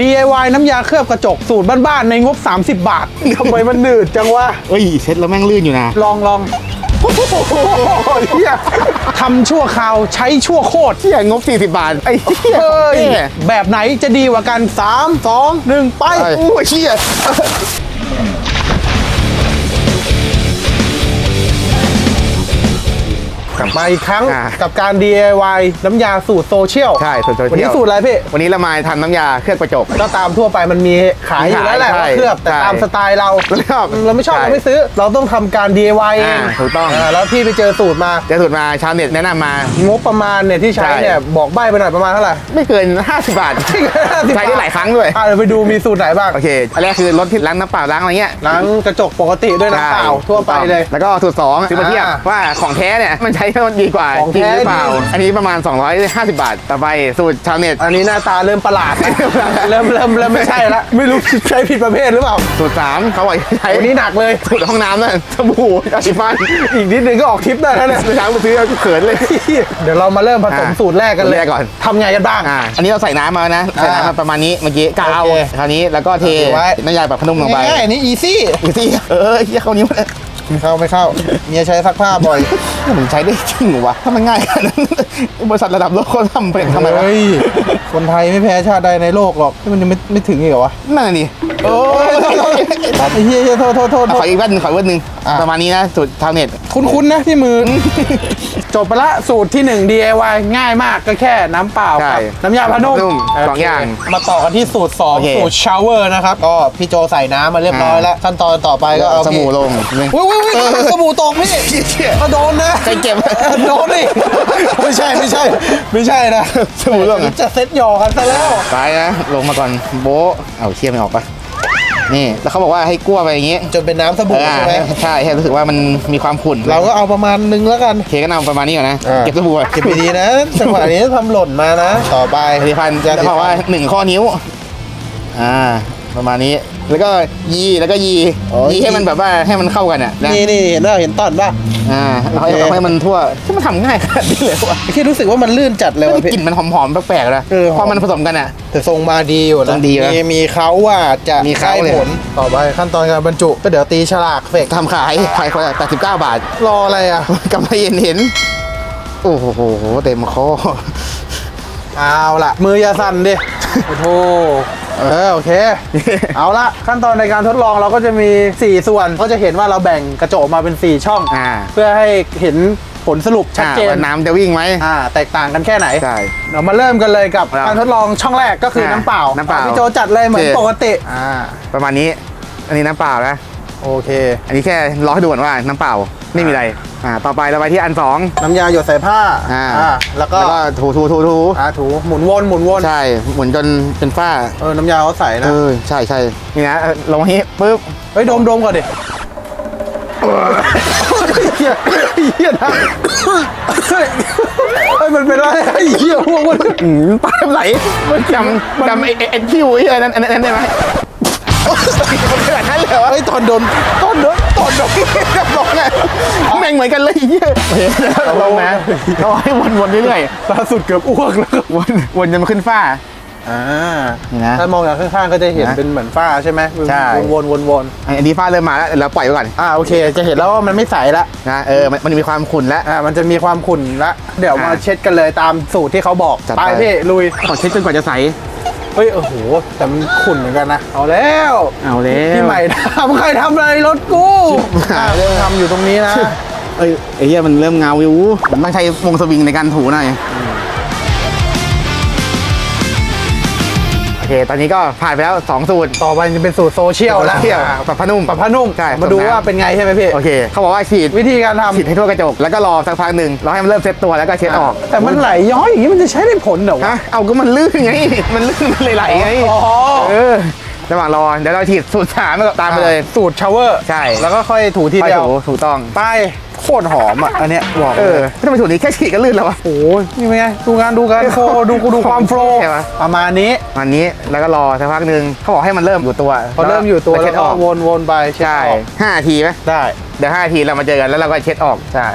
DIY น้ำยาเคลือบกระจกสูตรบ้านๆในงบ 30 บาททำไมมันหนืดจังวะเอ้ยเช็ดแล้วแม่งลื่นอยู่นะ ลองลองโอ้โหเหี้ยทำชั่วคราวใช้ชั่วโคตรเที่ยงบ 40 บาท ไอ้เหี้ยเฮ้ยเนี่ยแบบไหนจะดีกว่ากัน 3 2 1 ไป โอ้ยเชี่ย มาอีกครั้งอ่ากับการ DIY น้ำยาสูตรโซเชียลใช่สูตรโซเชียลวันนี้สูตรอะไรพี่ วันนี้เรามาทำน้ำยาเคลือบกระจก ก็ตามทั่วไปมันมีขายอยู่แล้วแหละใช่ว่าเคลือบแต่ใช่ตามสไตล์เราเราไม่ชอบเราไม่ชอบใช่เราไม่ซื้อ เราต้องทำการ DIY เองอ่าถูกต้องาแล้วพี่ไปเจอสูตรมาเจะสูตรมาชาวเน็ตแนะนำมา งบประมาณเนี่ยที่ใช้ใช่ เนี่ยบอกใบไปหน่อยประมาณเท่าไหร่ ไม่เกิน 50 บาท ใช้ได้หลายครั้งด้วย อะเดี๋ยวไปดูมีสูตรไหนบ้างโอเค อันแรกคือรถที่ล้างน้ำเปล่าล้างอะไรเงี้ยล้างกระจกปกติด้วยน้ำเปล่าใช่ทั่วไปเลย แล้วก็สูตรสองซื้อมาเทียบอ่า ว่าของแท้เนี่ยมันใช้แล้วมันดีกว่าของจริงแท้ หรือเปล่าดีอันนี้ประมาณ 250 บาท ต่อไปสูตรชาวเน็ตอันนี้หน้าตาเริ่มประหลาดนะเริ่มเริ่มเริ่มไม่ใช่ละไม่รู้ใช้ผิดประเภทหรือเปล่าสูตรสามเขาบอกใช้อันนี้หนักเลย สูตรห้องน้ำนั่นสบู่ยาสีฟันอีกนิดนึงก็ออกทริปได้แล้วเนี่ยไปช้างไปซื้อแล้วเขินเลย เดี๋ยวเรามาเริ่มผสมอะสูตรแรกกันเลยสูตรแรกก่อน ทำไงกันบ้าง อ่าอันนี้เราใส่น้ำมานะ ใส่น้ำมาประมาณนี้เมื่อกี้กะเอาโอเคคราวนี้แล้วก็เทเอาไว้ น้ำยาแบบพนุ่มลงไปง่ายๆนี่อีซี่ อีกที่เออเฮียเขานิ้วเลย ไม่เข้าไม่เข้า เมียใช้ซักผ้าบ่อยมันใช้ได้จริงเหรอวะถ้ามันง่ายขนาดนั้นบริษัทระดับโลกเขาทำเป็นทำไมวะเฮ้ยคนไทยไม่แพ้ชาติใดในโลกหรอกที่มันยังไม่ไม่ถึงอีกเหรอวะนั่นนะนี่โอ้ยไอ้เหี้ยเหี้ยโทษโทษโทษขออีกแว่นหนึ่งขออีกแว่นหนึ่งอะประมาณนี้นะสูตรชาวเน็ต คุ้นๆนะที่มือ จบไปละสูตรที่ 1 DIY ง่ายมากก็แค่น้ำเปล่าใช่กับน้ำยาพนุ่มนุ่มโเคสองอย่างมาต่อกันที่สูตร โอเค 2 สูตรชาวเวอร์นะครับ ก็พี่โจใส่น้ำมาเรียบร้อยแล้ว ขั้นตอนต่อไปก็เอาสบู่ลงนี่อุ้ยอุ้ยอุ้ยสบู่ตกพี่ก็โดนนะใจเก็บ โดนดิไม่ใช่ไม่ใช่ ไม่ใช่นะสบู่ร่วงอะจะเซ็ตหยอกกันซะแล้วไปนะ ลงมาก่อนโบ๊ะเอาเชี่ยไม่ออกปะ นี่แล้วเขาบอกว่าให้กลั้วไปอย่างงี้จนเป็นน้ำสเอบู่อใช่ไหมใช่ให้รู้สึกว่ามันมีความขุ่นเราก็เอาประมาณนึงแล้วกันเคก็นำประมาณนี้ก่อนนะอ่าเก็บสบู่เก็บดีๆนะจังหวะนี้ทำหล่นมานะ ต่อไปผลิตภัณฑ์จะบอกว่าหนึ่งข้อนิ้วอ่า ประมาณนี้ แล้วก็ยีแล้วก็ยีอ๋อยี ให้มันแบบว่าให้มันเข้ากันอะนะนี่นี่เห็นป่ะเห็นตอนป่ะ อ่าเอาให้โอเค เอาให้มันทั่วที่มันทำง่ายขนาดนี้เลยวะที่รู้สึกว่ามันลื่นจัดเลยไม่ว่ะได้พี่ กลิ่นมันหอมๆแปลกๆนะเออหอม พอมันผสมกันอะ แต่ทรงมาดีอยู่ทรนะงดีนะมีมีเขาว่าจะมีเขาได้เลยผลต่อไปขั้นตอนการบรรจุ ก็เดี๋ยวตีฉลากเฟกทำขายขายคนละ89 บาท รออะไรอะ กำไรเห็นเห็นโอ้โหเต็มคอเอาล่ะ มืออย่าสั่นดิ โอ้โห เออโอเค เอาละขั้นตอนในการทดลองเราก็จะมี 4 ส่วนก็จะเห็นว่าเราแบ่งกระจกออกมาเป็น 4 ช่อง อ่าเพื่อให้เห็นผลสรุปชัดเจนอ่าว่าน้ำจะวิ่งไหมอ่าแตกต่างกันแค่ไหน ใช่ เรามาเริ่มกันเลยกับครับการทดลองช่องแรกก็คือน้ำเปล่าน้ำเปล่า พี่โจจัดเลยเหมือนโอเคปกติ อ่าประมาณนี้ อันนี้น้ำเปล่านะ โอเค อันนี้แค่รอให้ดูก่อนว่าน้ำเปล่าไม่มีอะไรอ่าต่อไปเราไปที่อันสอง น้ำยาหยดใส่ผ้าอ่าแล้วก็แล้วก็ถูถูถูถูอ่าถูหมุนวนหมุนวนใช่หมุนจนเป็นฝ้า เออน้ำยาเขาใส่เอนะอ ใช่ใช่นี่นะเออลงมานี้ปุ๊บ เฮ้ยดมดมก่อนดิเฮียเฮียนะเฮ้ยเฮ้ยมันเป็นอะไรไอ้เฮียพวกมัน อืมปลาไหลมันจำจำไอ้ไอ้ไอ้คิวไอ้อันนั้นอันนั้นอันนั้นได้ไหมมัน ขนาดนั้นเลยวะเฮ้ยตอนโดนตอนโดนตอนโดนลงไงแม่งเหมือนกันเลยไอ้เหี้ยลงนะเราให้วนๆเรื่อยล่าสุดเกือบอ้วกแล้วๆวนวนจนมันขึ้นฝ้าอ่านี่นะถ้ามองจากข้างๆก็จะเห็นนะเป็นเหมือนฝ้าใช่ไหมใช่วนวนวนวนอันนี้ฝ้าเริ่มมาแล้วเราปล่อยไว้ก่อนอ่าโอเค จะเห็นแล้วว่ามันไม่ใสละนะเออมันมันมีความขุ่นแล้วอ่ามันจะมีความขุ่นละเดี๋ยวมาอ่าเช็ดกันเลยตามสูตรที่เขาบอกจัดไปไปพี่ลุยขอเช็ดจนกว่าจะใส เฮ้ยโอ้โหแต่มันขุ่นเหมือนกันนะเอาแล้วเอาแล้วพี่ใหม่ทำใครทำอะไรรถกูอ่าเริ่มทำอยู่ตรงนี้นะเอ้ยไอ้เหี้ยมันเริ่มเงาอยู่มันต้องใช้วงสวิงในการถูหน่อย อเคตอนนี้ก็ผ่านไปแล้ว2สูตรต่อไปจะเป็นสูตรโซเชียลแล้วเที่ยวปรับผ้านุ่มปรับผ้านุ่มใช่มาดูผสมน้ำว่าเป็นไงใช่ไหมพี่โอเคเขาบอกว่าฉีดวิธีการทฉีดให้ทั่วกระจกแล้วก็รอสักพักหนึ่งรอให้มันเริ่มเซ็ตตัวแล้วก็เช็ดออกำแต่มันไหลย้อยอย่างนี้มันจะใช้ได้ผลเหรอวะฮะเอาก็มันลื่นไงมันลื่นมันเลยไหลไงอ๋อเออระหว่างรอเดี๋ยวเราฉีดสูตรสามตามไปเลยสูตรชาวเวอร์ใช่แล้วก็ค่อยถูทีไปเดียวถูถูกต้องไป โคตรหอมอะอันเนี้ยบอกเอเลอยถ้าเป็นสูตรนี้แค่ฉีดก็ลื่นแล้ววะ โอ้ยนี่เป็นไงดูงานดูการโฟล์ดูกูดูความโฟล์ใช่ปะ ประมาณนี้อันนี้แล้วก็รอสักพักหนึ่งเขาบอกให้มันเริ่มอยู่ตัวพอเริ่มอยู่ตัวแล้แล้ววเช็ดก็ออกวนวนๆไปเช็ดใช่ออกห้านาทีไหมได้ เดี๋ยวห้านาทีเรามาเจอกันแล้วเราก็เช็ดออกใช่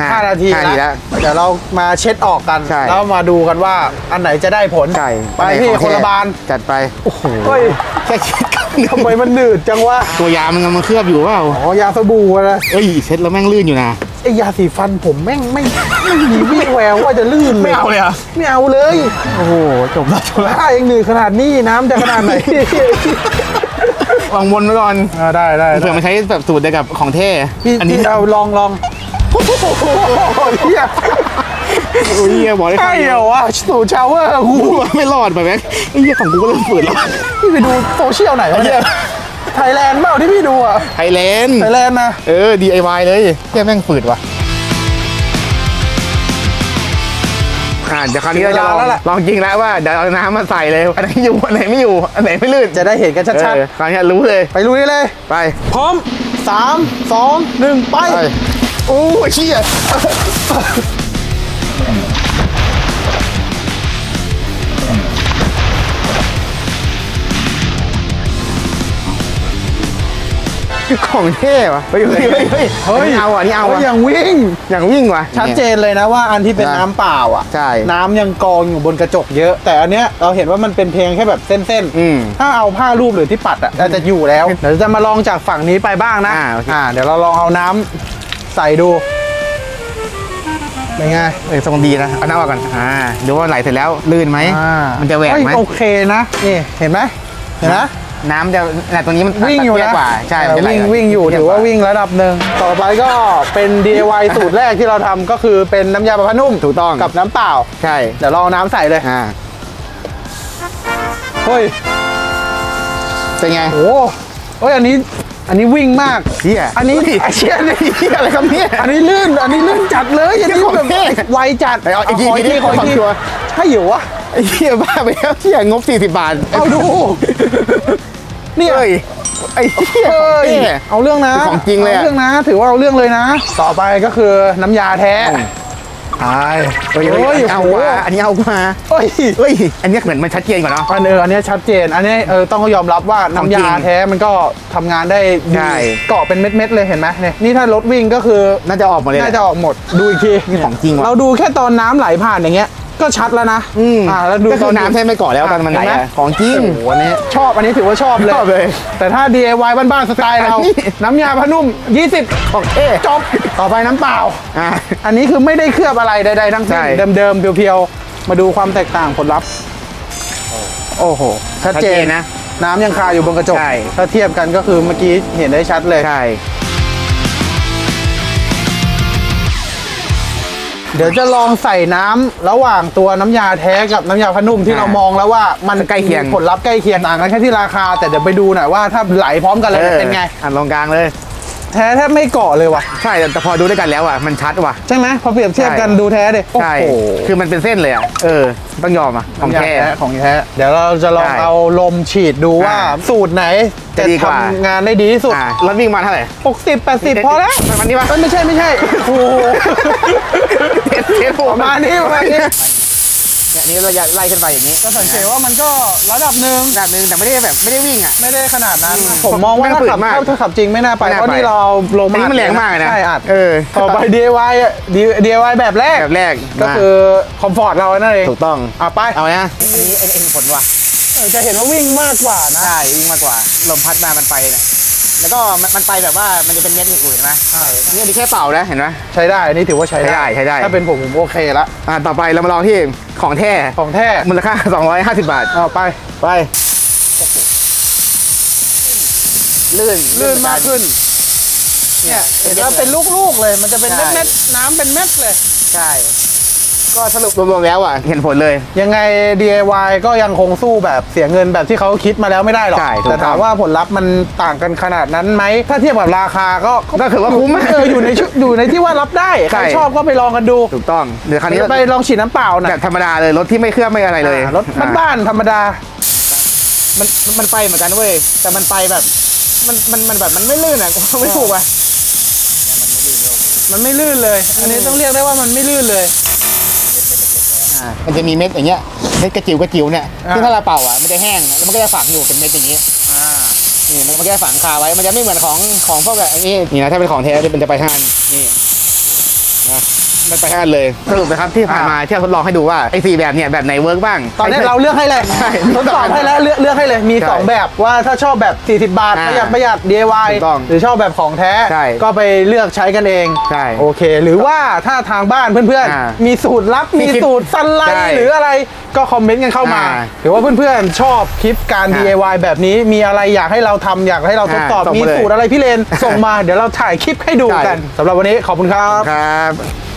อะ5นาทีห้านาทีแล้วเดี๋ยวเรามาเช็ดออกกัน ใช่ แล้วมาดูกันว่าอันไหนจะได้ผลใช่ไปพี่คนละบานจัดไปโอ้โหเฮ้ยแค่คิดก็ทำไมมันหนืดจังวะตัวยามันมันเคลือบอยู่เปล่าอ๋อยาสบู่อะนะเอ้ยเช็ดแล้วแม่งลื่นอยู่นะไอยาสีฟันผมแม่งไม่ไม่มีวี่แววว่าจะลื่นเลยไม่เอาเลยเหรอไม่เอาเลยโอ้โหจบแล้วจบแล้วถ้าเองหนืดขนาดนี้น้ำจะขนาดไหน วางวนไว้ก่อนอ่าได้ได้เผื่อมันใช้แบบสูตรเดียวกับของเท่พี่อันนี้พี่เอาลองลองโอ้โห เฮียโอ้ยเหี้ยบอกได้ใช่เหรอวะสูตรชาวเวอร์กูกูไม่รอดไปแม่งไอ้เหี้ยของกูก็เริ่มฝืดแล้วพี่ไปดูโซเชียลไหนวะเนี่ยไทยแลนด์เปล่าที่พี่ดูอะไทยแลนด์ไทยแลนด์นะเออ DIY เลยแค่แม่งฝืดว่ะอ่าเดี๋ยวคราวนี้เราจะลองลองจริงแล้วว่าเดี๋ยวเอาน้ำมาใส่เลยอันไหนอยู่อันไหนไม่อยู่อันไหนไม่ลื่นจะได้เห็นกันชัดเออคราวนี้รู้เลยๆไปลุยเลย ไป พร้อมสามสองหนึ่งไป ไป โอ้ยเชี่ยของเท่ว่ะเฮ้ยเฮ้ยเฮ้ยเฮ้ยเฮ้ยอันนี้เอาอะอันนี้เอาฮ้อะยอย่างวิ่งอย่างวิ่งว่ะ ชัดเจนเลยนะว่าอันที่เป็นนะน้ำเปล่าอะ ใช่ น้ำยังกองอยู่บนกระจกเยอะ แต่อันเนี้ยเราเห็นว่ามันเป็นเพียงแค่แบบเส้นอืมถ้าเอาผ้ารูปหรือที่ปัดอะอาจจะอยู่แล้ว เดี๋ยวจะมาลองจากฝั่งนี้ไปบ้างนะอ่าโอเค เดี๋ยวเราลองเอาน้ำ ใส่ดูเป็นไง เออทรงดีนะ เอาน้ำออกก่อนอ่าดูว่าไหลเสร็จแล้วลื่นไหม อ่ามันจะแหวกไหมเฮ้ยโอเคนะ นี่ เห็นไหมเห็นไหมน้ำจะน่ะตรงนี้มันวิ่งอยู่เตี้นะกว่า ใช่เออมันจะไหลวิ่งวิ่งอยู่เตี้ถือว่ากวิ่งระดับหนึ่งต่อไปก็เป็น DIY สูตรแรกที่เราทำก็คือเป็นน้ำยาปะพะนุ่มถูกต้องกับน้ำเปล่า ใช่เดี๋ยวเราเอาน้ำใส่เลยอ่าเฮ้ยเป็นไง โอ้เฮ้ยอันนี้ อันนี้วิ่งมากเฮียอันนี้ไอ้เชี่ยนี่เฮียอะไรครับเนี่ย อันนี้ลื่น อันนี้ลื่นจัดเลยอันนี้ของแบบแท้ไวจัดไปเอาอีกทีขออีกทีขอขอทีชัวร์ใช่อยู่วะไอ้เฮียบ้าไปแล้วเฮียงบ 40 บาทเอาดูเนี่ยเฮ้ยไอ้เฮียเฮ้ยเท่เอาเรื่องนะของจริงเลยอะ อาเรื่องนะ ถือว่าเอาเรื่องเลยนะ ต่อไปก็คือน้ำยาแท้ ใช่เฮ้ยเฮ้ยเอาโอ้กโหว่าอันนี้เอากว่าเฮ้ยเฮ้ยอันนี้เหมือนมันชัดเจนกว่าเนาะอันเอออันเนี้ยชัดเจน อันนี้เออต้องยอมรับว่าน้ำยาของจริงแท้มันก็ทำงานได้ใช่ดีเกาะเป็นเม็ดๆเลยเห็นไหมเนี่ยนี่ถ้ารถวิ่งก็คือน่าจะออกหมาเลยแหน่าละจะออกหมดดูอีกทีของจริงว่ะเราดูแค่ตอนน้ำไหลผ่านอย่างเงี้ย ก็ชัดแล้วนะอืมอ่าแล้วดูก็ตคืออนน้ำแท้ไม่ก่อแล้วตอนมันไหลเห็อะมของจริง โอ้โหอันนี้ ชอบอันนี้ถือว่าชอบเลย ชอบเลยแต่ถ้า DIY บ้านๆสไตล์เรา อันนี้ น้ำยาพนุ่ม 20ของเท่จบ ต่อไปน้ำเปล่า อ่าอันนี้คือไม่ได้เคลือบอะไรใดๆทั้งสิ้นใช่เดิมๆ เพียวๆ มาดูความแตกต่างผลลัพธ์ โอ้โห ชัดเจนนะ น้ำยังคาอยู่บนกระจก ใช่ ถ้าเทียบกันก็คือเมื่อกี้เห็นได้ชัดเลย ใช่ เดี๋ยวจะลองใส่น้ำระหว่างตัวน้ำยาแท้กับน้ำยาพนุ่มที่อ่าเรามองแล้วว่ามันใกล้เคียงผลลัพธ์ใกล้เคียงต่างกันแค่ที่ราคา แต่เดี๋ยวไปดูหน่อยว่าถ้าไหลพร้อมกันเลยจะเป็นไง อันลงกลางเลย แท้แทบไม่เกาะเลยว่ะ ใช่แต่พอดูด้วยกันแล้วอะมันชัดว่ะ ใช่ไหมพอเปรียบเทียบกันใช่ดูแท้ดิใช่โอ้โหคือมันเป็นเส้นเลยอะเออ ต้องยอมอะของน้ำยาแท้แท้ ของแท้ เดี๋ยวเราจะลองใช่เอาลมฉีดดูว่า อ่าสูตรไหนจะจะดีกว่า ทำงานได้ดีที่สุด อ่ารถวิ่งมาเท่าไหร่60 80 พอแล้วประมาณนี้ปะเอ้ยไม่ใช่ไม่ใช่ โอ้โหเทสเทสโฟประมาณนี้ประมาณนี้ เนี่ยนี่เราไล่ขึ้นไปอย่างนี้ก็สังเกตว่ามันก็ระดับหนึ่งระดับหนึงแต่ไม่ได้แบบไม่ได้วิ่งอะ ไม่ได้ขนาดนั้น ผมมองว่าแม่งถ้าฝืดขับมากถ้าขับจริงไม่น่าไปไม่น่าเพราะไปนี่เราเอาลงอันนี้มันแรงมากเลยนะใช่อัดเออต่อไป DIY อะ DIY แบบแรกแบบแรกก็คือคอมฟอร์ตเรานั่นเองถูกต้องอะไปเอานะอันนี้เอ็นเอ็นผลว่ะเออจะเห็นว่าวิ่งมากกว่านะใช่วิ่งมากกว่าลมพัดมามันไปเนี่ย แล้วก็มันมันไปแบบว่ามันจะเป็นเม็ดอย่างอื่นนะใช่นี่อันนี้แค่เป่านะเห็นไหม ใช้ได้อันนี้ถือว่าใช้ใช้ได้ใช้ได้ ถ้าเป็นผมผมโอเคละอ่าต่อไปเรามาลองที่ของแท้ของแท้มูลค่า 250 บาท เอาไปไปลื่นลื่นมากขึ้นเนี่ยเห็นว่าเป็นลูกๆเลย มันจะเป็นใช่เม็ดๆน้ำเป็นเม็ดเลย ใช่ ก็สรุปรวมๆแล้วอะเห็นผลเลย ยังไง DIY ก็ยังคงสู้แบบเสียเงินแบบที่เขาคิดมาแล้วไม่ได้หรอก ใช่ถูกแต่ถามต้องว่าผลลัพธ์มันต่างกันขนาดนั้นไหม ถ้าเทียบกับราคาก็ก็ถือว่าคุ้มเอออยู่ในชุดอยู่ในที่ว่ารับได้ ใครใช่ชอบก็ไปลองกันดูถูกต้องเดี๋ยวคราวนี้ไปลองฉีดน้ำเปล่าหนะแบบธรรมดาเลยรถที่ไม่เคลือบไม่อะไรเลยรถบ้านๆธรรมดา มันมันไปเหมือนกันเว้ยแต่มันไปแบบ มันมันมันแบบมันไม่ลื่นอะไม่ถูกอะมันไม่ลื่นเลย อันนี้ต้องเรียกได้ว่ามันไม่ลื่นเลย มันจะมีเม็ดอย่างเงี้ยเม็ดกระจิ๋วกระจิ๋วเนี่ยอ่าที่ถ้าเราเป่าอะมันจะแห้งแล้วมันก็จะฝังอยู่เป็นเม็ดอย่างงี้นี่มันมันก็จะฝังคาไว้มันจะไม่เหมือนของของพวกแบบอันนี้นี่นะถ้าเป็นของแท้มันจะไปทางนี้นี่ไม่ไปแค่นั้นเลยสรุปนะครับที่ผ่านมาที่เราทดลองให้ดูว่าไอ้สี่แบบเนี่ยแบบไหนเวิร์กบ้างตอนนี้เราเลือกให้เลยใช่ทดสอบให้แล้วเลือกเลือกให้เลยมีใช่2แบบว่าถ้าชอบแบบ 40 บาทอ่าประหยัดประหยัด DIY ถูกต้องหรือชอบแบบของแท้ใช่ก็ไปเลือกใช้กันเองใช่โอเค หรือว่าถ้าทางบ้านเพื่อนอ่าๆมีสูตรลับมีมีคลิปสูตรสันไลใช่หรืออะไรก็คอมเมนต์กันเข้ามาอ่าหรือว่าเพื่อนๆชอบคลิปการอ่า DIY แบบนี้มีอะไรอยากให้เราทำอยากให้เราทดสอบอ่าส่งมีมาเลยสูตรอะไรพี่เลนส่งมาเดี๋ยวเราถ่ายคลิปให้ดูใช่กันสำหรับวันนี้ขอบคุณครับครับ